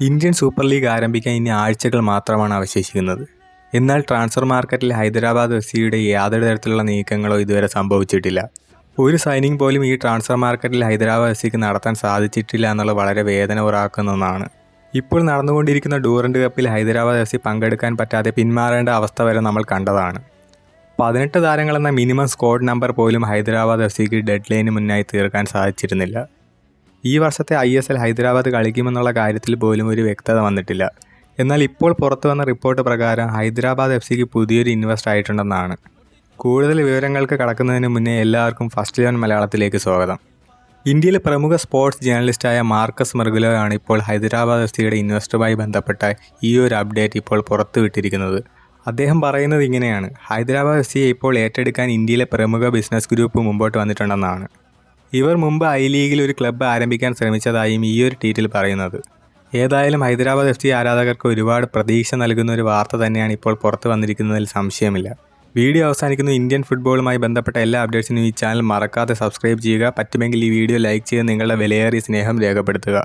Indian super league ആരംഭിക്കാൻ ഇനി ആഴ്ചകൾ മാത്രമാണ് അവശേഷിക്കുന്നത്. എന്നാൽ ട്രാൻസ്ഫർ മാർക്കറ്റിൽ ഹൈദരാബാദ് എഫ് സിയുടെ യാതൊരു തരത്തിലുള്ള നീക്കങ്ങളോ ഇതുവരെ സംഭവിച്ചിട്ടില്ല. ഒരു സൈനിങ് പോലും ഈ ട്രാൻസ്ഫർ മാർക്കറ്റിൽ ഹൈദരാബാദ് എഫ് സിക്ക് നടത്താൻ സാധിച്ചിട്ടില്ല എന്നുള്ളത് വളരെ വേദന ഉറാക്കുന്ന ഒന്നാണ്. ഇപ്പോൾ നടന്നുകൊണ്ടിരിക്കുന്ന ഡൂറൻഡ് കപ്പിൽ ഹൈദരാബാദ് എഫ് സി പങ്കെടുക്കാൻ പറ്റാതെ പിന്മാറേണ്ട അവസ്ഥ വരെ നമ്മൾ കണ്ടതാണ്. പതിനെട്ട് താരങ്ങളെന്ന മിനിമം സ്ക്വാഡ് നമ്പർ പോലും ഹൈദരാബാദ് എഫ് സിക്ക് ഡെഡ് ലൈന് മുന്നായി തീർക്കാൻ സാധിച്ചിരുന്നില്ല. ഈ വർഷത്തെ ഐ എസ് എൽ ഹൈദരാബാദ് കളിക്കുമെന്നുള്ള കാര്യത്തിൽ പോലും ഒരു വ്യക്തത വന്നിട്ടില്ല. എന്നാൽ ഇപ്പോൾ പുറത്തു വന്ന റിപ്പോർട്ട് പ്രകാരം ഹൈദരാബാദ് എഫ് സിക്ക് പുതിയൊരു ഇൻവെസ്റ്റ് ആയിട്ടുണ്ടെന്നാണ്. കൂടുതൽ വിവരങ്ങൾക്ക് കടക്കുന്നതിന് മുന്നേ എല്ലാവർക്കും ഫസ്റ്റ് ലെവൻ മലയാളത്തിലേക്ക് സ്വാഗതം. ഇന്ത്യയിലെ പ്രമുഖ സ്പോർട്സ് ജേർണലിസ്റ്റായ മാർക്കസ് മെർഗുലോ ഇപ്പോൾ ഹൈദരാബാദ് എഫ് സിയുടെ ഇൻവെസ്റ്ററുമായി ബന്ധപ്പെട്ട ഈ ഒരു അപ്ഡേറ്റ് ഇപ്പോൾ പുറത്തുവിട്ടിരിക്കുന്നത് അദ്ദേഹം പറയുന്നത് ഇങ്ങനെയാണ്. ഹൈദരാബാദ് എഫ് സിയെ ഇപ്പോൾ ഏറ്റെടുക്കാൻ ഇന്ത്യയിലെ പ്രമുഖ ബിസിനസ് ഗ്രൂപ്പ് മുമ്പോട്ട് വന്നിട്ടുണ്ടെന്നാണ്. ഇവർ മുമ്പ് ഐ ലീഗിൽ ഒരു ക്ലബ്ബ് ആരംഭിക്കാൻ ശ്രമിച്ചതായും ഈ ഒരു ട്വീറ്റിൽ പറയുന്നത്. ഏതായാലും ഹൈദരാബാദ് എഫ് സി ആരാധകർക്ക് ഒരുപാട് പ്രതീക്ഷ നൽകുന്ന ഒരു വാർത്ത തന്നെയാണ് ഇപ്പോൾ പുറത്തു വന്നിരിക്കുന്നതിൽ സംശയമില്ല. വീഡിയോ അവസാനിക്കുന്നു. ഇന്ത്യൻ ഫുട്ബോളുമായി ബന്ധപ്പെട്ട എല്ലാ അപ്ഡേറ്റ്സിനും ഈ ചാനൽ മറക്കാതെ സബ്സ്ക്രൈബ് ചെയ്യുക. പറ്റുമെങ്കിൽ ഈ വീഡിയോ ലൈക്ക് ചെയ്ത് നിങ്ങളുടെ വിലയേറിയ സ്നേഹം രേഖപ്പെടുത്തുക.